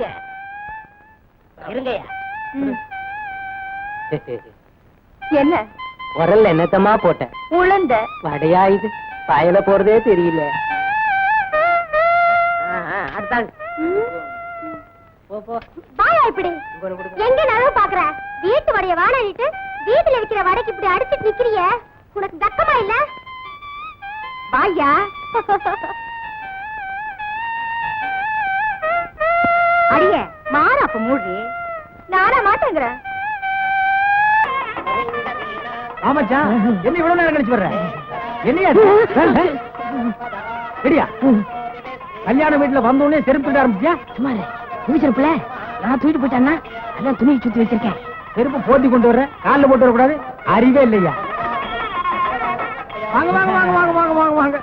இருங்க. இருங்கய்யா. என்ன? உரல்ல என்னத்தமா போட்டேன் உளுந்த. வடையா இது? பாயல போறதே தெரியல. எங்க நழுவு பாக்குற? வீட்டு வடைய வாடகைட்டு வீட்டுல விக்கிற வடைக்கு இப்படி அடிச்சிட்டு நிக்கிறிய? உனக்கு தக்கமா இல்ல? வாயா அடிய மாற அப்ப மூடி நானா மாட்டேங்கிறேன் ஆமாச்சா என்ன இவ்வளவு நேரம் கழிச்சு வர்ற? என்னையா கல்யாண வீட்டுல வந்த உடனே செருப்பு ஆரம்பிச்சியா? சுமாரு துணிச்சிருப்புல நான் தூக்கிட்டு போயிட்டேன்னா அதான் துணியை சுத்தி வச்சிருக்கேன். செருப்பு போத்தி கொண்டு வர்ற? கால்ல போட்டு வரக்கூடாது? அறிவே இல்லையா? வாங்க வாங்க வாங்க வாங்க வாங்க வாங்க வாங்க.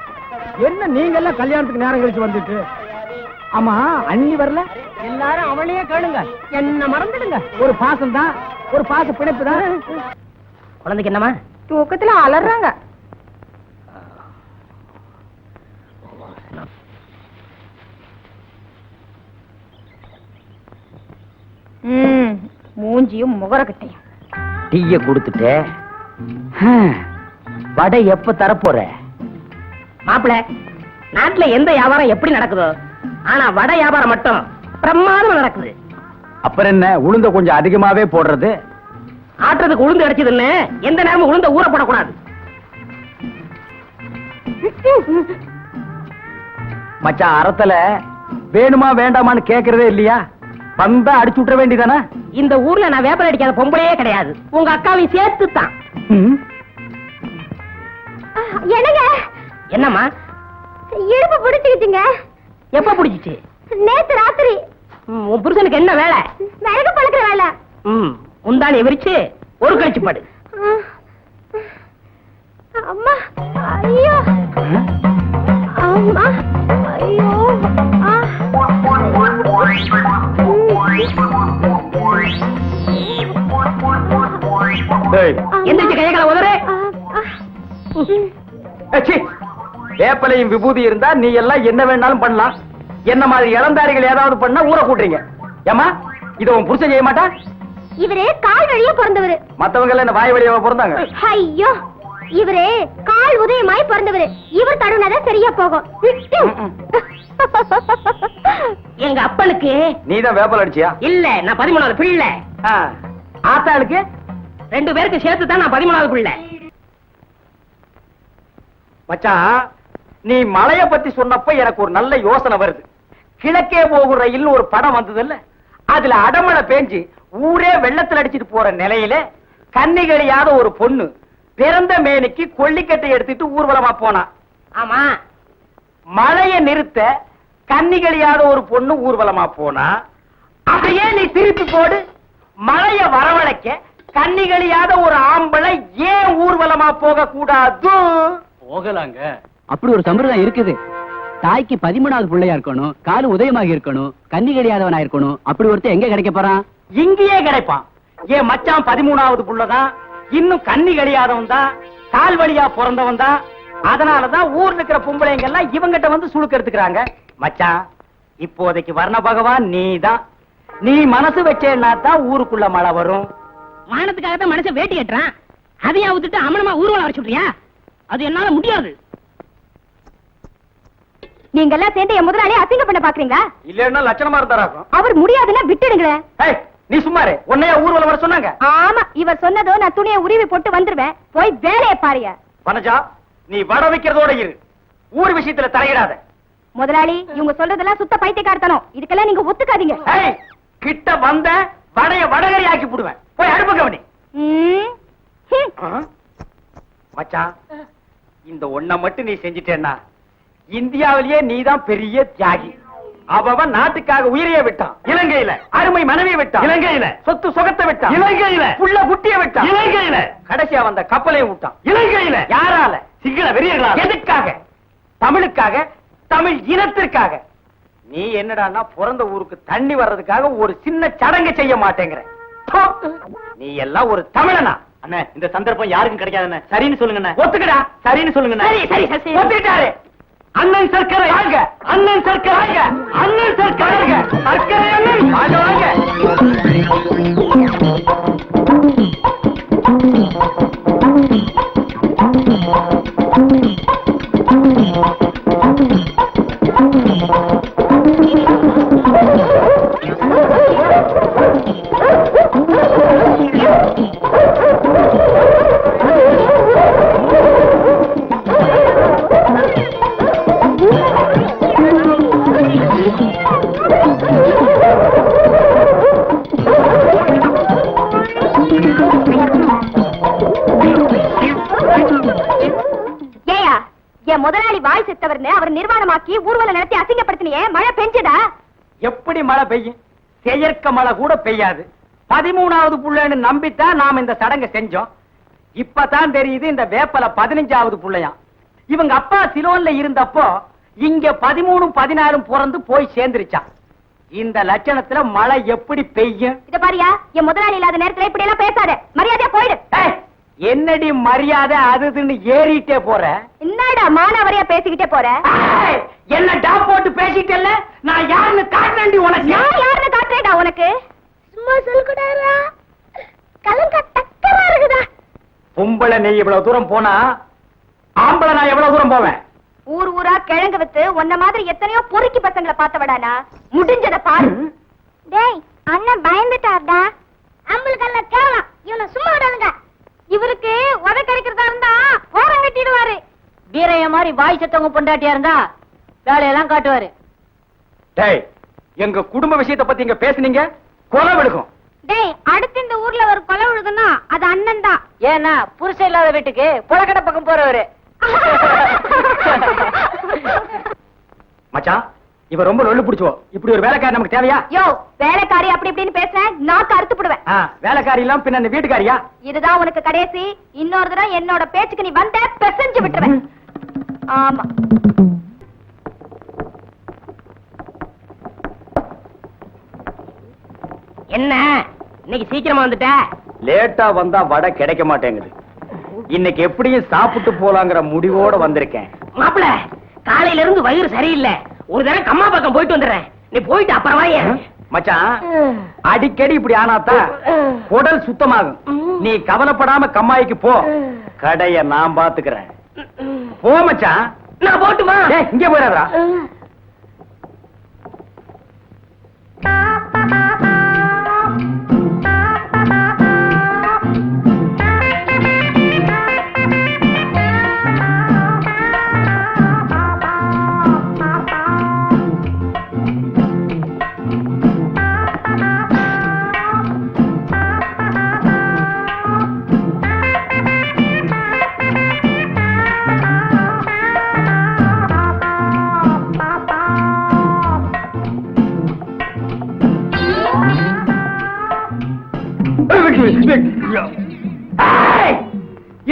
என்ன நீங்க எல்லாம் கல்யாணத்துக்கு நேரம் கழிச்சு வந்துட்டு? ஆமா அண்ணி வரல? எல்லாரும் அவளையே கேளுங்க. என்ன மறந்துடுங்க. ஒரு பாசம் தான் ஒரு பாச பிணைப்பு தான் குழந்தைக்கு என்னமா தூக்கத்துல அலறாங்க. மூஞ்சியும் முகரக்கட்டையும் டீய கொடுத்துட்டு. வடை எப்ப தரப்போற? மாப்பிள நாட்டுல எந்த வியாபாரம் எப்படி நடக்குதோ? ஆனா வடை வியாபாரம் மட்டும் பிரமாதமா நடக்குது. அப்புறம் என்ன உளுந்த கொஞ்சம் அதிகமாவே போடுறது? ஆட்டுறதுக்கு உளுந்து அடிச்சதுன்னு எந்த நேரமும் உளுந்த ஊற போடக்கூடாது. மச்சான் அறத்துல வேணுமா வேண்டாமான்னு கேக்குறதே இல்லையா? வந்தா அடிச்சு விட்டுற வேண்டியதானே? இந்த ஊர்ல நான் வேப்பல் அடிக்காத பொம்பளையே கிடையாது. உங்க அக்காவையும் சேர்த்து தான் என்னங்க? என்னம்மா? இடுப்பு பிடிச்சுக்கிட்டீங்க எப்ப பிடிச்சிச்சு? நேத்து ராத்திரி. உன் புருஷனுக்கு என்ன வேலை? மிளகு பழக்கிற வேலை. ம் முந்தானி விரிச்சு ஒரு கழிச்சு படு. அம்மா ஐயோ. அம்மா ஐயோ. எந்திரிச்சு கையை காலை உதறு. வேப்பலையும் விபூதி இருந்தா நீ எல்லாம் என்ன வேணாலும் பண்ணலாம். என்ன மாதிரி இளந்தாரிகள் ஏதாவது பண்ணா ஊற கூட்டுறீங்க. ஏமா இத உன் புருஷன் செய்ய மாட்டா? இவரு கால் வழியா பிறந்தவரு. மத்தவங்க எல்லாம் என்ன வாய் வழியாவா பிறந்தாங்க? ஐயோ இவரு கால் உதயமாய் பிறந்தவரு. இவர் தடுனாதான் சரியா போகும். எங்க அப்பனுக்கு நீ தான் வேப்பல் அடிச்சியா? இல்ல நான் பதிமூணாவது பிள்ளை. ஆத்தாளுக்கு? ரெண்டு பேருக்கு சேர்த்து தான் நான் பதிமூணாவது பிள்ளை. மச்சான் நீ மலைய பத்தி சொன்னப்ப எனக்கு ஒரு நல்ல யோசனை வருது. கிழக்கே போகும் ரயில் ஒரு படம் வந்ததுல்ல? அதுல அடமழை பேஞ்சு ஊரே வெள்ளத்துல அடிச்சிட்டு போற நிலையில கன்னிகளியாத ஒரு பொண்ணு பிறந்த மேனிக்கு கொல்லிக்கட்டை எடுத்துட்டு ஊர்வலமா போனா. ஆமா. மழைய நிறுத்த கன்னிகளியாத ஒரு பொண்ணு ஊர்வலமா போனா. அதையே நீ திருப்பி போடு. மழைய வரவழைக்க கன்னிகளியாத ஒரு ஆம்பளை ஏன் ஊர்வலமா போக கூடாது போகலாங்க. அப்படி ஒரு சம்பிரதாயம் இருக்குது. தாய்க்கு பதிமூணாவது பிள்ளையா இருக்கணும் காலு உதயமாக இருக்கணும் கன்னி கிடையாதவனா இருக்கணும் அப்படி ஒருத்தன் எங்க கிடைக்க போறான்? இங்கேயே கிடைப்பான். என் மச்சான் பதிமூணாவது புள்ளதான்? இன்னும் கண்ணி கழியாதவன் தான் கால் வழியா பிறந்தவன் தான். அதனாலதான் ஊர்ல இருக்கிற பொம்பளைங்க எல்லாம் இவங்கிட்ட வந்து சுழுக்க எடுத்துக்கிறாங்க. மச்சான் இப்போதைக்கு வர்ண பகவான் நீதான். நீ மனசு வச்சேன்னா தான் ஊருக்குள்ள மழை வரும். மானத்துக்காக தான் மனுஷன் வேட்டி கட்டுறான். அதையும் அவுத்துட்டு அமனமா ஊர்வலம் வர சொல்றியா? அது என்னால முடியாது. நீங்க எல்லாம் சேர்ந்து என் முதலாளி அசிங்க பண்ண பாக்குறீங்களா? இல்லன்னா லட்சணமா இருந்தாராக்கும் அவர் முடியாதுன்னா விட்டுடுங்களேன் நீ சும்மாரு உன்னைய ஊர்வலம் வர சொன்னாங்க? ஆமா இவர் சொன்னதோ நான் துணியை உருவி போட்டு வந்துருவேன். போய் வேலையை பாருங்க. வனஜா நீ வட வைக்கிறதோட இரு. ஊர் விஷயத்துல தலையிடாத. முதலாளி இவங்க சொல்றதெல்லாம் சுத்த பைத்தியக்காரத்தனம். இதுக்கெல்லாம் நீங்க ஒத்துக்காதீங்க. கிட்ட வந்த வடைய வடகரி ஆக்கி போடுவேன். போய் அடுப்பு கவனி. மச்சான் இந்த ஒண்ண மட்டும் நீ செஞ்சிட்டேன்னா இந்தியாவிலேயே நீதான் பெரிய தியாகி. அவன் நாட்டுக்காக உயிரையே விட்டான். இலங்கையில. அருமை மனைவியை விட்டான். இலங்கையில. சொத்து சுகத்தை விட்டான். இலங்கையில. புள்ள குட்டிய விட்டான். இலங்கையில. கடைசியா வந்த கப்பலையும் விட்டான். இலங்கையில. யாரால? சிங்கள வெறியர்களால. எதுக்காக? தமிழுக்காக தமிழ் இனத்திற்காக. நீ என்னடான்னா பிறந்த ஊருக்கு தண்ணி வர்றதுக்காக ஒரு சின்ன சடங்கு செய்ய மாட்டேங்கிற. நீ எல்லாம் ஒரு தமிழனா? அண்ணே இந்த சந்தர்ப்பம் யாருக்கும் கிடைக்காதுண்ணே. சரின்னு சொல்லுங்க ஒத்துக்கடா. சரின்னு சொல்லுங்க. ஒத்துக்கிட்டாரு. அண்ணன் சர்க்கரை ஆக அண்ணன் சர்க்கரை ஆக அண்ணன் சர்க்கரை ஆக சர்க்கரை அண்ணன் ஆக ஆக அவர் நிர்வாணமாக்கி ஊர்வலம் நடத்தி அசிங்கப்படுத்தினியே மழை பெஞ்சதா? எப்படி மழை பெய்யும்? செயற்க மழை கூட பெய்யாது. பதிமூணாவது புள்ளைன்னு நம்பித்தான் நாம இந்த சடங்கை செஞ்சோம். இப்பதான் தெரியுது இந்த வேப்பல பதினஞ்சாவது புள்ளையாம் இவங்க அப்பா சிலோன்ல இருந்தப்போ இங்க பதிமூணும் பதினாறும் பிறந்து போய் சேர்ந்துருச்சான் இந்த லட்சணத்துல மழை எப்படி பெய்யும்? இத பாரியா என் முதலாளி இல்லாத நேரத்துல இப்படி எல்லாம் பேசாத. மரியாதையா போயிடு. என்னடி மரியாதை அதுன்னு ஏறிட்டே போற? என்னடா மானாவரியா பேசிக்கிட்டே போற? என்ன டாப் போட்டு பேசிட்டல்ல? நான் யாருன்னு காட்டுறேன்டி உனக்கு. நான் யாருன்னு காட்டுறேடா உனக்கு? சும்மா சொல்லுடாரா கலங்க டக்கரா இருக்குதா? பொம்பளை நீ இவ்வளவு தூரம் போனா ஆம்பளை நான் எவ்வளவு தூரம் போவேன்? ஊர் ஊரா கிழங்கு வித்து உன்ன மாதிரி எத்தனையோ பொறுக்கி பசங்களை பார்த்தவடானா முடிஞ்சத பாரு. டேய் அண்ணன் பயந்துட்டார்டா. மாதிரி வாய் செத்தவங்க பொண்டாட்டியா இருந்தா வேலையெல்லாம் காட்டுவாரு. டேய் எங்க குடும்ப விஷயத்தை பத்தி இங்க பேசுனீங்க? கொலை விழுக்கும் டேய் அடுத்து இந்த ஊர்ல ஒரு கொலை விழுதுன்னா அது அண்ணன் தான். ஏன்னா புருஷன் இல்லாத வீட்டுக்கு புலக்கடை பக்கம் போறவரு. மச்சான் இவ ரொம்ப நொல்லு பிடிச்சோ இப்படி ஒரு வேலைக்காரி நமக்கு தேவையா? யோ வேலைக்காரி அப்படி இப்படின்னு பேசுறேன் நாக்கு அறுத்து போடுவேன். வேலைக்காரி எல்லாம் பின்ன வீட்டுக்காரியா? இதுதான் உனக்கு கடைசி. இன்னொரு தடவை என்னோட பேச்சுக்கு நீ வந்த பெசஞ்சு விட்டுருவேன். ஆமா. என்ன? இன்னைக்கு சீக்கிரமா வந்துட்ட? லேட்டா வந்தா வடை கிடைக்க மாட்டேங்குது. இன்னைக்கு எப்படியும் சாப்பிட்டு போலாங்கிற முடிவோட வந்திருக்கேன். மாப்பிள காலையில இருந்து வயிறு சரியில்லை. ஒரு தடவை கம்மா பக்கம் போயிட்டு வந்துடுறேன். நீ போயிட்டு அப்புறமா மச்சான் அடிக்கடி இப்படி ஆனாதான் குடல் சுத்தமாகும். நீ கவலைப்படாம கம்மாய்க்கு போ. கடைய நான் பாத்துக்கிறேன். போ மச்சான். நான் போட்டுமா? டேய், இங்க போயிடாதா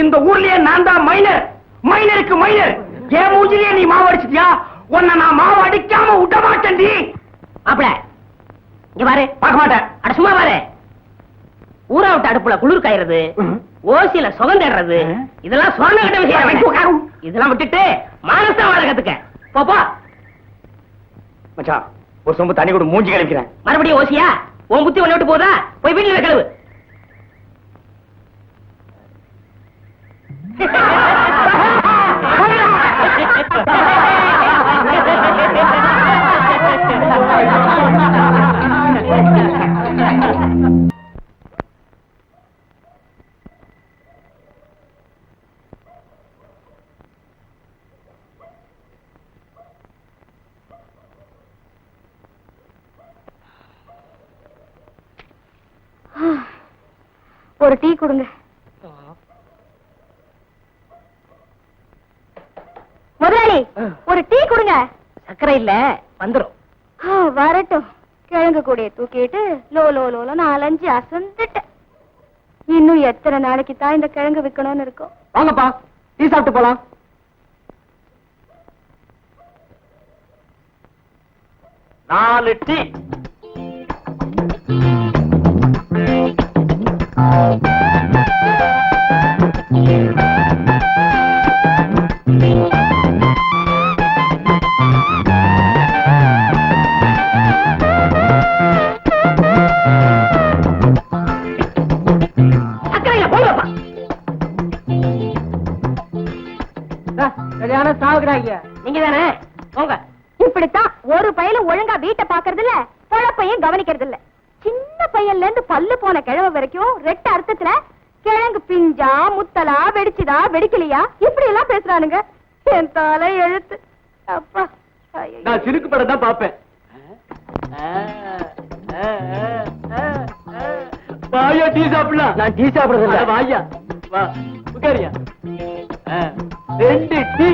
இந்த ஊர்லயே நான் தான் மைனர் மைனருக்கு மைனர் என் மூஞ்சிலேயே நீ மாவு அடிச்சிட்டியா? உன்னை நான் மாவு அடிக்காம விட மாட்டேன்டி மாப்பிள இங்க பாரு. பார்க்க மாட்டேன். அட சும்மா பாரு. ஊரா விட்டு அடுப்புல குளிர் காயறது ஓசியில சுகம் தேடுறது இதெல்லாம் சொன்ன கிட்ட விஷயம் இதெல்லாம் விட்டுட்டு மானசா வாழ கத்துக்க. போ, போ. மச்சான் ஒரு சொம்பு தண்ணி கூட மூஞ்சி கழிக்கிறேன் மறுபடியும் ஓசியா? உன் புத்தி ஒண்ணு விட்டு போதா? போய் வீட்டுல கழுவு. ஒரு டீ கொடுங்க. முதலாளி ஒரு டீ கொடுங்க. சக்கரை இல்ல வந்துரும். வரட்டும். கிழங்கு கூடைய தூக்கிட்டு லோ லோ லோல நாலஞ்சு அசந்துட்டேன். இன்னும் எத்தனை நாளைக்கு தான் இந்த கிழங்கு விக்கணும்னு இருக்கும்? வாங்கப்பா டீ சாப்பிட்டு போலாம். நாலு டீ. சரியான சாவுகிறாங்க நீங்க தானே? போங்க. இப்படித்தான் ஒரு பையலும் ஒழுங்கா வீட்டை பாக்குறது இல்ல பொழப்பையும் கவனிக்கிறது இல்ல சின்ன பையன்ல இருந்து பல்லு போன கிழவ வரைக்கும் ரெட்ட அர்த்தத்துல கிழங்கு பிஞ்சா முத்தலா வெடிச்சுதா வெடிக்கலையா? இப்படி எல்லாம் பேசுறானுங்க. என் தலை எழுத்து. அப்பா. நான் சிறுக்கு படம் தான் பாப்பேன் வாயா டீ சாப்பிடலாம். நான் டீ சாப்பிடுறது வாயா. வா உட்காரியா ரெண்டு டீ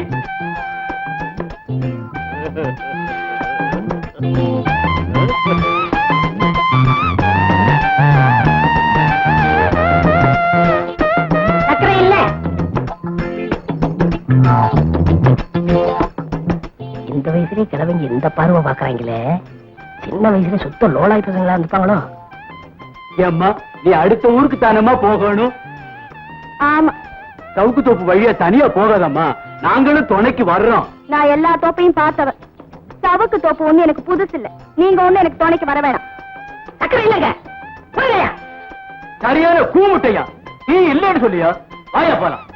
இந்த வயசுலயே கிழவங்க இந்த பார்வை பாக்குறாங்களே சின்ன வயசுல சுத்த லோலாய் பசங்களா இருந்துப்பாங்களோ? ஏம்மா நீ அடுத்த ஊருக்கு தானம்மா போகணும்? ஆமா. சவுக்கு தோப்பு வழியா தனியா போகாதம்மா. நாங்களும் துணைக்கு வர்றோம். நான் எல்லா தோப்பையும் பார்த்தவ சவுக்கு தோப்பு ஒண்ணு எனக்கு புதுசு இல்ல. நீங்க ஒண்ணு எனக்கு துணைக்கு வர வேணாம். சக்கரை இல்லங்க. போங்கய்யா. சரியான கூமுட்டையா. நீ இல்லைன்னு சொல்லியா? வாயா போலாம்.